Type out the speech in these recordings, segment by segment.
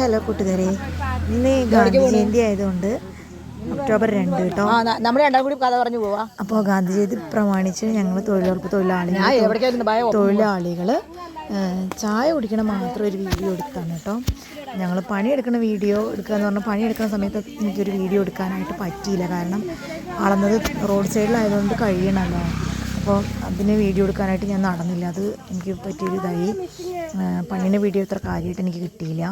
Hello കൂട്ടുകാരെ. ഇന്ന് ഗാന്ധി ജയന്തി ആയതുകൊണ്ട് ഒക്ടോബർ രണ്ട് കേട്ടോ. നമ്മൾ രണ്ടാം കൂടി കഥ പറഞ്ഞു പോവാ. അപ്പോൾ ഗാന്ധി ജയന്തി പ്രമാണിച്ച് ഞങ്ങൾ തൊഴിലുറപ്പ് തൊഴിലാളികൾ തൊഴിലാളികൾ ചായ കുടിക്കണ മാത്രം ഒരു വീഡിയോ എടുത്താണ് കേട്ടോ. ഞങ്ങൾ പണിയെടുക്കുന്ന വീഡിയോ എടുക്കുക എന്ന് പറഞ്ഞാൽ പണിയെടുക്കുന്ന സമയത്ത് എനിക്കൊരു വീഡിയോ എടുക്കാനായിട്ട് പറ്റിയില്ല. കാരണം അളന്നത് റോഡ് സൈഡിലായതുകൊണ്ട് കഴിയണമല്ലോ അപ്പോൾ അതിന് വീഡിയോ എടുക്കാനായിട്ട് ഞാൻ നടന്നില്ല. അത് എനിക്ക് പറ്റിയൊരു ഇതായി. പണീന്റെ വീഡിയോ ഇത്ര കാര്യമായിട്ട് എനിക്ക് കിട്ടിയില്ല.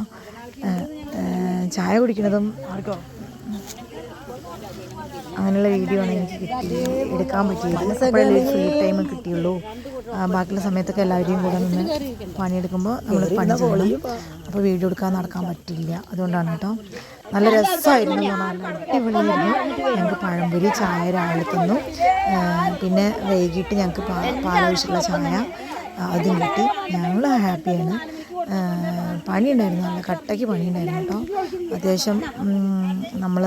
ചായ കുടിക്കുന്നതും ആർക്കോ അങ്ങനെയുള്ള വീഡിയോ ആണ് എനിക്ക് കിട്ടി എടുക്കാൻ പറ്റിയത്. അപ്പോഴല്ലേ ഫ്രീ ടൈം കിട്ടിയുള്ളൂ. ബാക്കിയുള്ള സമയത്തൊക്കെ എല്ലാവരെയും കൂടെ നിന്ന് പണിയെടുക്കുമ്പോൾ നമ്മൾ പണി ചെയ്യണം അപ്പോൾ വീഡിയോ എടുക്കാൻ നടക്കാൻ പറ്റില്ല അതുകൊണ്ടാണ് കേട്ടോ. നല്ല രസമായിരുന്നു നല്ല അടിപൊളിയായിരുന്നു. ഞങ്ങൾക്ക് പഴംപൊരി ചായ രാവിലെ തന്നു. പിന്നെ വൈകിട്ട് ഞങ്ങൾക്ക് പാ പാലൊഴിച്ചുള്ള ചായ അതും കിട്ടി. ഞങ്ങൾ ഹാപ്പിയാണ്. പണിയുണ്ടായിരുന്നു. നല്ല കട്ടയ്ക്ക് പണിയുണ്ടായിരുന്നു കേട്ടോ. അത്യാവശ്യം നമ്മൾ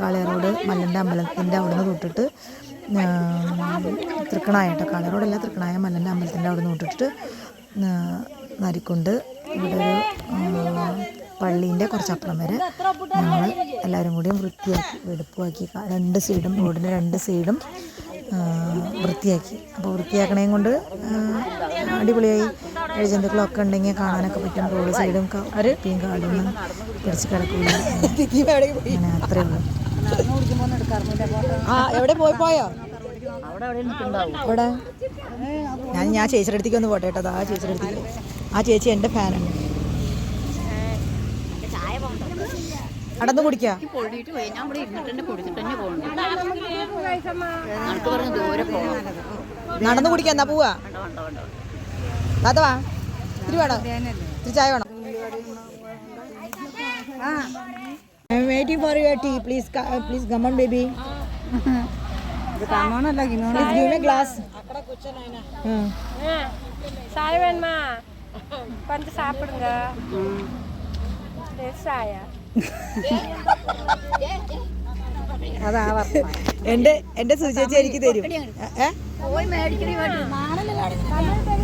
കാളയറോട് മല്ലന്റെ അമ്പലത്തിന്റെ അവിടെ നിന്ന് തൊട്ടിട്ട് തൃക്കണായ കേട്ടോ. കാളയറോടല്ല തൃക്കണായ മല്ലന്റെ അമ്പലത്തിന്റെ അവിടെ നിന്ന് തൊട്ടിട്ട് നരിക്കൊണ്ട്. ഇവിടെ ഒരു പള്ളീന്റെ കുറച്ചപ്പുറം വരെ ഞങ്ങൾ എല്ലാവരും കൂടിയും വൃത്തിയാക്കി വെടുപ്പുമാക്കി രണ്ട് സൈഡും റോഡിന്റെ രണ്ട് സൈഡും വൃത്തിയാക്കി. അപ്പോൾ വൃത്തിയാക്കണേം കൊണ്ട് അടിപൊളിയായി. ഏഴുജന്തുക്കളൊക്കെ ഉണ്ടെങ്കിൽ കാണാനൊക്കെ പറ്റും. റോഡ് സൈഡും കപ്പിയും കാടും പിടിച്ച് കിടക്കില്ല അങ്ങനെ അത്രേ ഉള്ളൂ. ആ എവിടെ പോയി പോയോ? ഇവിടെ ഞാൻ ഞാൻ ചേച്ചിയുടെ അടുത്തേക്ക് ഒന്ന് പോട്ടെ കേട്ടോ. ആ ചേച്ചിയുടെ അടുത്തേക്ക്. ആ ചേച്ചി എന്റെ ഫാനാണ്. നടന്നു കുടിക്കാ പൊടിയിട്ട് പോയി ഞാൻ ഇവിടെ ഇരുന്നിട്ട് തന്നെ കുടിച്ചിട്ട് തന്നെ പോകുന്നു നടക്ക് പറഞ്ഞ് ദൂരെ പോകാം നടന്നു കുടിക്കാൻ എന്നാ പോവാ വേണ്ട വേണ്ട വേണ്ട താത്ത വാ ഇത്തിരി വേണോ ഇത്തിരി ചായ വേണോ waiting for your tea please please come on baby please give me glass சாய வேணுமா கொஞ்சம் சாப்பிடுங்க சாயா എന്റെ എന്റെ സുചേച്ചി എനിക്ക് തരും?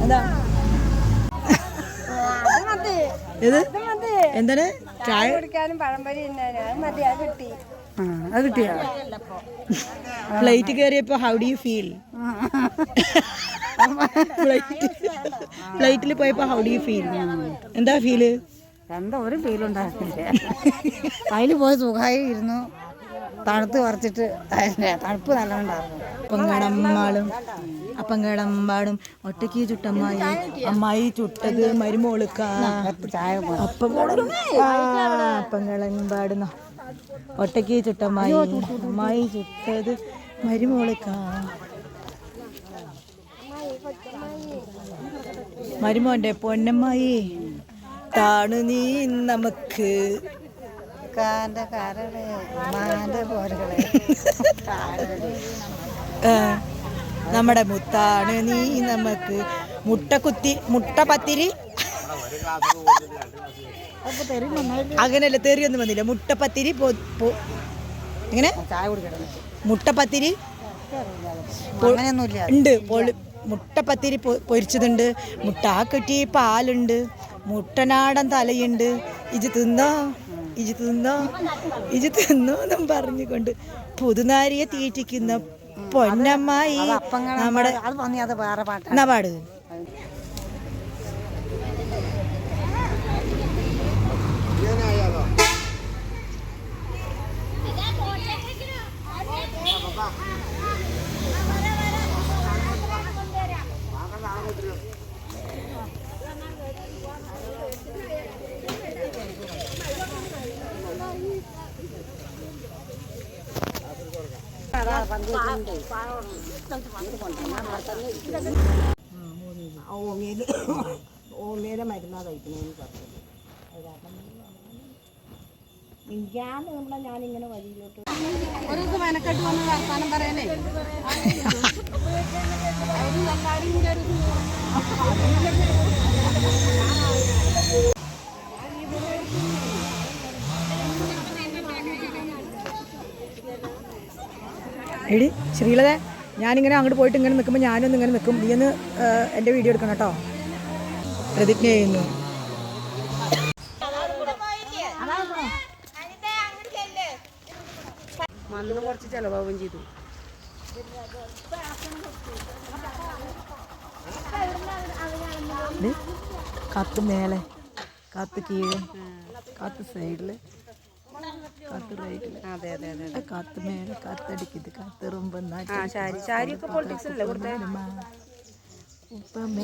എന്താ? ഇത് എന്താണ്? ചായ? കുടിക്കാനും പഴംപൊരി അത് അത് കിട്ടി. അത് കിട്ടിയോ? ഫ്ലൈറ്റ് കയറിയപ്പോ how do you feel flight ഫ്ലൈറ്റിൽ പോയപ്പോ ഹൗ ഡു യു ഫീൽ എന്താ ഫീൽ എന്താ ഒരു ഫീൽ ഉണ്ടായിരുന്നില്ല അതിൽ പോയി സുഖമായി ഇരുന്നു. തണുത്ത് കുറച്ചിട്ട് തണുപ്പ് നല്ല ഉണ്ടായിരുന്നു അപ്പങ്കടമ്മാളും അപ്പങ്കടമ്പാടും ഒറ്റയ്ക്ക് ചുട്ടമ്മായി അമ്മായി ചുട്ടത് മരുമോളുക്ക. അപ്പങ്കടമ്പാടുന്ന ഒറ്റയ്ക്ക് ചുട്ടമ്മായി അമ്മായി ചുട്ടത് മരുമോളുക്ക. മരുമോന്റെ പൊന്നമ്മായി. താണു നീ നമുക്ക്. കാന്റെ കരൾ മാന്റെ പോരകളെ. ആ, നമ്മുടെ മുത്താണ് നീ നമുക്ക്. മുട്ട കുത്തി മുട്ട പത്തിരി. അങ്ങനെയല്ല തെറിയൊന്നും വന്നില്ല. മുട്ടപ്പത്തിരി എങ്ങനെ? മുട്ടപ്പത്തിരി ഉണ്ട് മുട്ട മുട്ടപ്പത്തിരി പൊരിച്ചതുണ്ട്. മുട്ടാക്കുറ്റി പാലുണ്ട്. മുട്ടനാടൻ തലയുണ്ട്. ഇജ് തിന്നോ? ഇജ് തിന്നോ? ഇജ് തിന്നോ എന്നും പറഞ്ഞുകൊണ്ട് പുതുനാരിയെ തീറ്റിക്കുന്ന പൊന്നമ്മായി നമ്മുടെ അത് പന്നി അത് വേറെ പാട്ടാണ് എന്നാ പാട് ഓമേലെ മരുന്നാ കഴിക്കണേന്ന് പറഞ്ഞു ഞാനിങ്ങനെ വഴിയിലോട്ട് ഒരു ദിവസം മെനക്കെട്ട് വന്ന് വർത്താനം പറയാനേ എടി ശ്രീലത ഞാനിങ്ങനെ അങ്ങോട്ട് പോയിട്ട് ഇങ്ങനെ നിൽക്കുമ്പോൾ ഞാനൊന്ന് ഇങ്ങനെ നിൽക്കും. നീ ഒന്ന് എന്റെ വീഡിയോ എടുക്കണം കേട്ടോ. പ്രതിജ്ഞ ചെയ്യുന്നു. മണ്ണ് കുറച്ച് ചിലവാകും ചെയ്തു. കത്ത് മേലെ കത്ത് കീഴ് കത്ത് സൈഡിൽ അതെ അതെ അതെ കത്ത് മേലെ കത്തടിക്കുന്നത് കത്തെറുമ്പ് ആ ശാരി. ശാരിയൊക്കെ പൊളിറ്റിക്സ് അല്ലേ കൊടുത്തേ?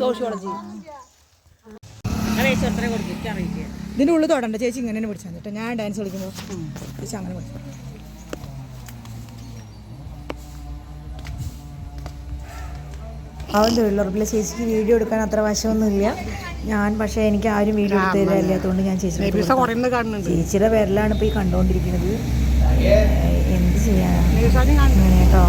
സോഷ്യോളജി ഇതിന്റെ ഉള്ളിൽ തൊടണ്ട ചേച്ചി ഇങ്ങനെ തന്നെ പിടിച്ചാൽ കേട്ടോ. ഞാൻ ഡാൻസ് കളിക്കുമ്പോൾ ചേച്ചി അങ്ങനെ പിടിച്ചു അവൻ തൊഴിലുറപ്പിലെ ചേച്ചിക്ക് വീഡിയോ എടുക്കാൻ അത്ര വശമൊന്നുമില്ല. ഞാൻ പക്ഷേ എനിക്ക് ആരും വീഡിയോ എടുത്ത് അതുകൊണ്ട് ഞാൻ ചേച്ചി ചേച്ചിയുടെ പേരിലാണ് ഇപ്പോൾ ഈ കണ്ടുകൊണ്ടിരിക്കുന്നത്. എന്ത് ചെയ്യാനാണ് കേട്ടോ.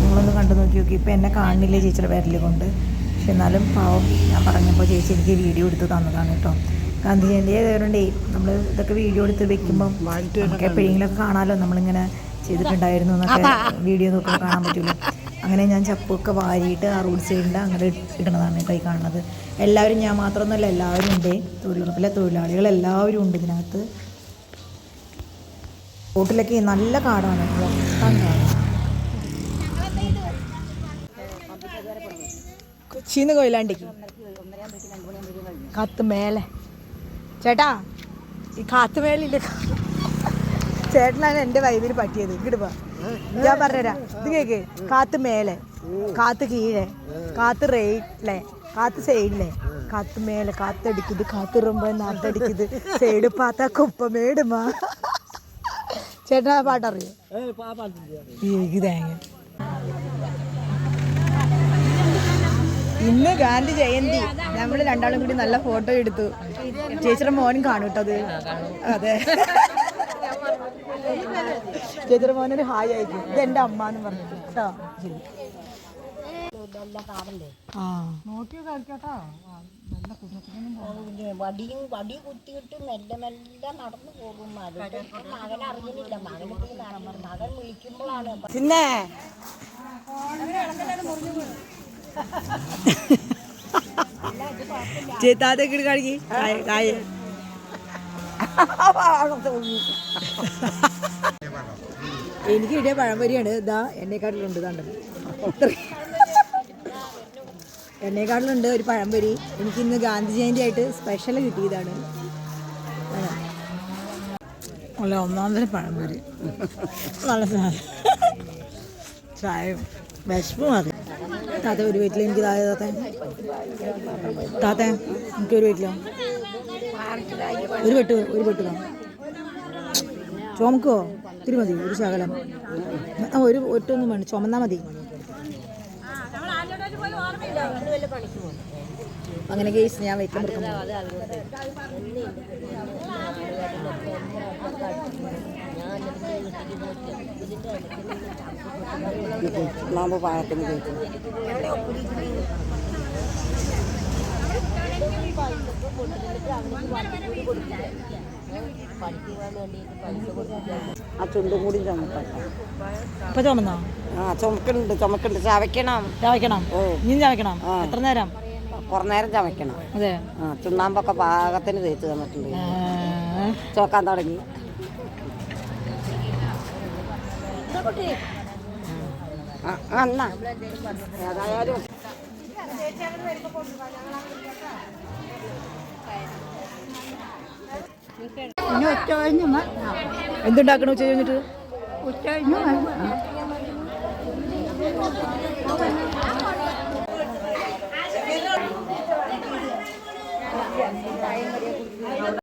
നിങ്ങളൊന്ന് കണ്ടു നോക്കി നോക്കി. ഇപ്പം എന്നെ കാണുന്നില്ലേ ചേച്ചിയുടെ പേരിൽ കൊണ്ട്? പക്ഷെ എന്നാലും പാവം ഞാൻ പറഞ്ഞപ്പോൾ ചേച്ചി എനിക്ക് വീഡിയോ എടുത്ത് തന്നതാണ് കേട്ടോ. ഗാന്ധി ജയന്തി ആയതുകൊണ്ടേ നമ്മൾ ഇതൊക്കെ വീഡിയോ എടുത്ത് വെക്കുമ്പം നമുക്ക് എപ്പോഴെങ്കിലുമൊക്കെ കാണാമല്ലോ നമ്മളിങ്ങനെ ചെയ്തിട്ടുണ്ടായിരുന്നു എന്നൊക്കെ വീഡിയോ നോക്കുമ്പോൾ കാണാൻ പറ്റുമല്ലോ അങ്ങനെ ഞാൻ ചപ്പൊക്കെ വാരിയിട്ട് ആ റോഡ് സൈഡിൽ അങ്ങനെ ഇടണതാണ് കേട്ടോ ഈ കാണുന്നത്. എല്ലാവരും ഞാൻ മാത്രമൊന്നുമല്ല എല്ലാവരും ഉണ്ട്. തൊഴിലുറപ്പിലെ തൊഴിലാളികൾ എല്ലാവരും ഉണ്ട് ഇതിനകത്ത്. റോട്ടിലൊക്കെ നല്ല കാടാണ് കൊച്ചിന്ന് കൊയിലാണ്ടിക്ക്. കത്ത് മേലെ. ചേട്ടാ ഈ കാത്ത് മേലില്ല? ചേട്ടനാണ് എന്റെ വൈബിൽ പറ്റിയത്. ഇങ്ങോട്ട് പോ ഞാൻ പറഞ്ഞുതരാം. ഇത് കേക്ക്. കാത്ത് മേലെ. കാത്ത് കീഴെ. കാത്ത് റേറ്റിലെ. കാത്ത് സൈഡിലെ. കാത്ത് മേലെ. കാത്തടിക്കുന്നത് കാത്തിറുമ്പോ നാട്ടടിക്കുന്നത് സൈഡ് പാത്ത കുപ്പമേടുമാ. ചേട്ടൻ ആ പാട്ടറിയോ? ഇന്ന് ഗാന്ധി ജയന്തി. നമ്മൾ രണ്ടാളും കൂടി നല്ല ഫോട്ടോ എടുത്തു. ചേച്ചിയുടെ മോനും കാണൂട്ടത് അതെ. ചേച്ചിയുടെ മോനൊരു ഹായ് ആയിരിക്കും. ഇത് എന്റെ അമ്മ എന്ന് പറഞ്ഞിട്ട് കേട്ടോ. വടിയും വടി കുത്തിയിട്ട് മെല്ലെ മെല്ലെ നടന്നു പോകും മകൻ അറിയുന്നില്ല. മകൻ മകൻ വിളിക്കുമ്പോഴാണ് പിന്നെ? ചേത്താതെ കാണിക്ക്. കായ എനിക്ക് കിട്ടിയ പഴംപൊരിയാണ് ഇതാ എന്നെക്കാട്ടിലുണ്ട് ഇതാണ്ട് എന്നെക്കാട്ടിലുണ്ട് ഒരു പഴംപൊരി എനിക്ക് ഇന്ന് ഗാന്ധി ജയന്തി ആയിട്ട് സ്പെഷ്യൽ കിട്ടിയതാണ്. അല്ല പഴം പഴംപൊരി നല്ല സാധനം. ചായ വിശപ്പ് മതി. താത്ത ഒരു വീട്ടിൽ എനിക്ക് താഴെ താത്ത. താത്ത എനിക്കൊരു വീട്ടിലോ? ഒരു വെട്ട് ഒരു വെട്ട് ചുമക്കോ ഇത്തിരി മതി ഒരു ശകലം. ആ, ഒരു ഒറ്റൊന്നും വേണ്ട ചുമന്നാ മതി. അങ്ങനെ കേസ് ഞാൻ വെക്കാൻ മാമ്പ് പാകത്തിന് കേൾക്കും. ആ ചുണ്ടും കൂടി ഇപ്പൊ ചുമന്നോ? ആ ചുമക്കുന്നുണ്ട് ചുമക്കുന്നുണ്ട്. ചവയ്ക്കണം. ചവയ്ക്കണം? ഓ. ഇനി ചവയ്ക്കണം. എത്ര നേരം? കുറേ നേരം ചവയ്ക്കണം. അതെ. ആ ചുണ്ണാമ്പൊക്കെ പാകത്തിന് തേച്ച് തന്നിട്ടുണ്ട്. ചോക്കാൻ തുടങ്ങി. ആ, എന്നാ. ഏതായാലും പിന്നെ ഉച്ച കഴിഞ്ഞു എന്തുണ്ടാക്കണം ഉച്ച കഴിഞ്ഞിട്ട് ഉച്ച കഴിഞ്ഞു ആ